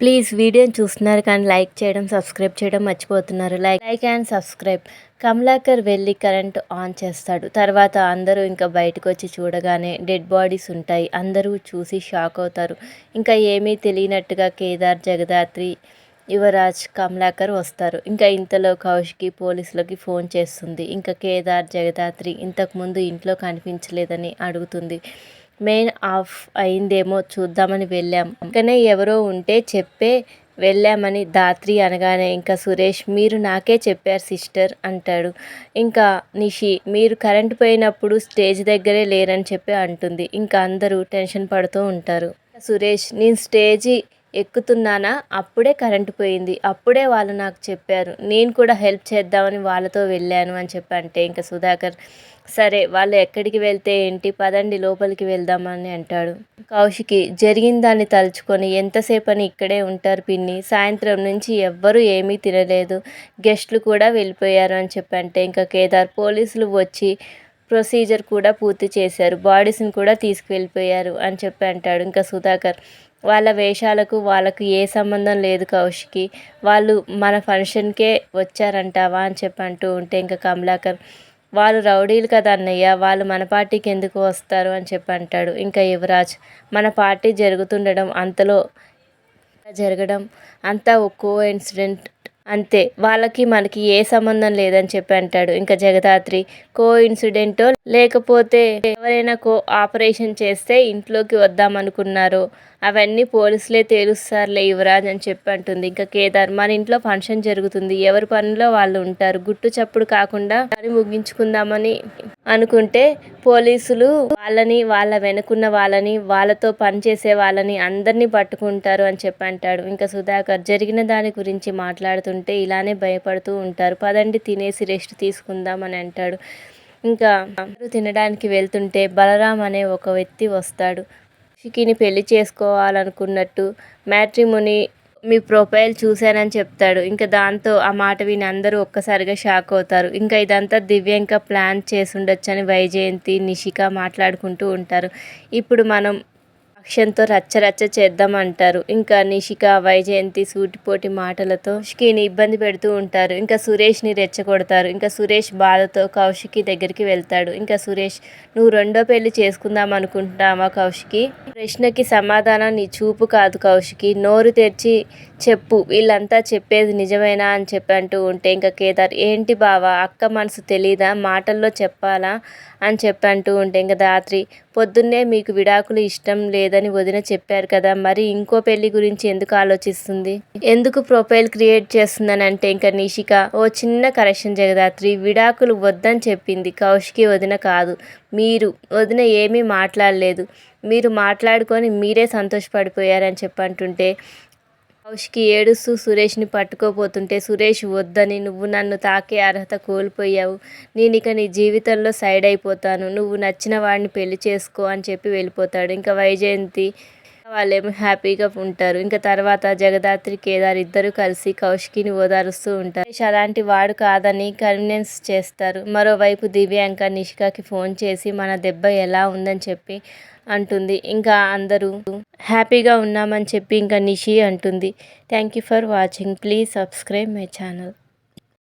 Please వీడియోని చూస్తున్నారు కానీ లైక్ చేయడం సబ్స్క్రైబ్ చేయడం మర్చిపోతున్నారు. Like like and subscribe. Kamalakar వెళ్ళి కరెంట్ ఆన్ చేస్తాడు. తర్వాత అందరూ ఇంకా బయటకు వచ్చి చూడగానే డెడ్ బాడీస్ ఉంటాయి. అందరూ చూసి షాక్ అవుతారు. ఇంకా ఏమీ తెలియనట్టుగా కేదార్ జగదాత్రి యువరాజ్ కమలాకర్ వస్తారు. ఇంకా ఇంతలో కౌష్కి పోలీసులకి ఫోన్ చేస్తుంది. ఇంకా కేదార్ జగదాత్రి ఇంతకుముందు ఇంట్లో కనిపించలేదని అడుగుతుంది. మెయిన్ ఆఫ్ అయిందేమో చూద్దామని వెళ్ళాం. ఇంకనే ఎవరో ఉంటే చెప్పే వెళ్ళామని దాత్రి అనగానే ఇంకా సురేష్ మీరు నాకే చెప్పారు సిస్టర్ అంటాడు. ఇంకా నిషి మీరు కరెంట్ పోయినప్పుడు స్టేజ్ దగ్గరే లేరని చెప్పి అంటుంది. ఇంకా అందరూ టెన్షన్ పడుతూ ఉంటారు. సురేష్ నేను స్టేజీ ఎక్కుతున్నానా? అప్పుడే కరెంటు పోయింది. అప్పుడే వాళ్ళు నాకు చెప్పారు నేను కూడా హెల్ప్ చేద్దామని వాళ్ళతో వెళ్ళాను అని చెప్పి అంటే ఇంకా సుధాకర్ సరే వాళ్ళు ఎక్కడికి వెళ్తే ఏంటి? పదండి లోపలికి వెళ్దామని అంటాడు. కౌశికి జరిగిన దాన్ని తలుచుకొని ఎంతసేపు అని ఇక్కడే ఉంటారు పిన్ని? సాయంత్రం నుంచి ఎవ్వరూ ఏమీ తినలేదు. గెస్ట్లు కూడా వెళ్ళిపోయారు అని చెప్పి అంటే ఇంకా కేదార్ పోలీసులు వచ్చి ప్రొసీజర్ కూడా పూర్తి చేశారు. బాడీస్ని కూడా తీసుకువెళ్ళిపోయారు అని చెప్పి అంటాడు ఇంకా సుధాకర్. వాళ్ళ వేషాలకు వాళ్ళకు ఏ సంబంధం లేదు కౌశికి. వాళ్ళు మన ఫంక్షన్కే వచ్చారంటావా అని చెప్పి అంటూ ఉంటే ఇంకా కమలాకర్ వాళ్ళు రౌడీలు కదా అన్నయ్య వాళ్ళు మన పార్టీకి ఎందుకు వస్తారు? అని చెప్పి అంటాడు ఇంకా యువరాజ్. మన పార్టీ జరుగుతుండడం అంతలో జరగడం అంతా ఒక్కో ఇన్సిడెంట్ అంతే. వాళ్ళకి మనకి ఏ సంబంధం లేదని చెప్పి అంటాడు. ఇంకా జగదాత్రి కో ఇన్సిడెంటో లేకపోతే ఎవరైనా కో ఆపరేషన్ చేస్తే ఇంట్లోకి వద్దామనుకున్నారు అవన్నీ పోలీసులే తేలుస్తారులే యువరాజ్ అని చెప్పి అంటుంది. ఇంకా కేదార్ మన ఇంట్లో ఫంక్షన్ జరుగుతుంది. ఎవరి పనిలో వాళ్ళు ఉంటారు? గుట్టు చప్పుడు కాకుండా పని ముగించుకుందామని అనుకుంటే పోలీసులు వాళ్ళని వాళ్ళ వెనుకున్న వాళ్ళని వాళ్ళతో పనిచేసే వాళ్ళని అందరినీ పట్టుకుంటారు అని చెప్పి అంటాడు. ఇంకా సుధాకర్ జరిగిన దాని గురించి మాట్లాడుతుంటే ఇలానే భయపడుతూ ఉంటారు. పదండి తినేసి రెస్ట్ తీసుకుందాం అని అంటాడు. ఇంకా తినడానికి వెళ్తుంటే బలరాం అనే ఒక వ్యక్తి వస్తాడు. షికిని పెళ్ళి చేసుకోవాలనుకున్నట్టు మ్యాట్రిమోని మీ ప్రొఫైల్ చూశానని చెప్తాడు. ఇంకా దాంతో ఆ మాట విని అందరూ ఒక్కసారిగా షాక్ అవుతారు. ఇంకా ఇదంతా దివ్య ఇంకా ప్లాన్ చేసి ఉండొచ్చని వైజయంతి నిషిక మాట్లాడుకుంటూ ఉంటారు. ఇప్పుడు మనం అక్షంతో రచ్చ రచ్చ చేద్దామంటారు. ఇంకా నిషిక వైజయంతి సూటిపోటి మాటలతో కౌశికిని ఇబ్బంది పెడుతూ ఉంటారు. ఇంకా సురేష్ని రెచ్చగొడతారు. ఇంకా సురేష్ బాధతో కౌశికి దగ్గరికి వెళ్తాడు. ఇంకా సురేష్ నువ్వు రెండో పెళ్ళి చేసుకుందాం అనుకుంటున్నావా కౌశికి? ప్రశ్నకి సమాధానం నీ చూపు కాదు కౌశికి. నోరు తెరిచి చెప్పు. వీళ్ళంతా చెప్పేది నిజమేనా అని చెప్పి అంటూ ఉంటే ఇంకా కేదార్ ఏంటి బావా అక్క మనసు తెలీదా? మాటల్లో చెప్పాలా? అని చెప్పి అంటూ ఉంటే ఇంకా రాత్రి పొద్దున్నే మీకు విడాకులు ఇష్టం లేదని వదిన చెప్పారు కదా మరి ఇంకో పెళ్ళి గురించి ఎందుకు ఆలోచిస్తుంది? ఎందుకు ప్రొఫైల్ క్రియేట్ చేస్తుందని అంటే ఇంకా నిషిక ఓ చిన్న కరెక్షన్ జగదాత్రి విడాకులు వద్దని చెప్పింది కౌశికి వదిన కాదు. మీరు వదిన ఏమీ మాట్లాడలేదు. మీరు మాట్లాడుకొని మీరే సంతోషపడిపోయారని చెప్పంటుంటే కౌశికి ఏడుస్తూ సురేష్ని పట్టుకోపోతుంటే సురేష్ వద్దని నువ్వు నన్ను తాకే అర్హత కోల్పోయావు. నేను ఇక నీ జీవితంలో సైడ్ అయిపోతాను. నువ్వు నచ్చిన వాడిని పెళ్ళి చేసుకో అని చెప్పి వెళ్ళిపోతాడు. ఇంకా వైజయంతి వాళ్ళేమో హ్యాపీగా ఉంటారు. ఇంకా తర్వాత జగదాత్రి కేదార్ ఇద్దరు కలిసి కౌశికిని ఓదారుస్తూ ఉంటారు. అలాంటి వాడు కాదని కన్వినెన్స్ చేస్తారు. మరోవైపు దివ్యాంక నిషికాకి ఫోన్ చేసి మన దెబ్బ ఎలా ఉందని చెప్పి అంటుంది. ఇంకా అందరూ హ్యాపీగా ఉన్నామని చెప్పి ఇంకా నిషి అంటుంది. Thank you for watching. Please subscribe my channel.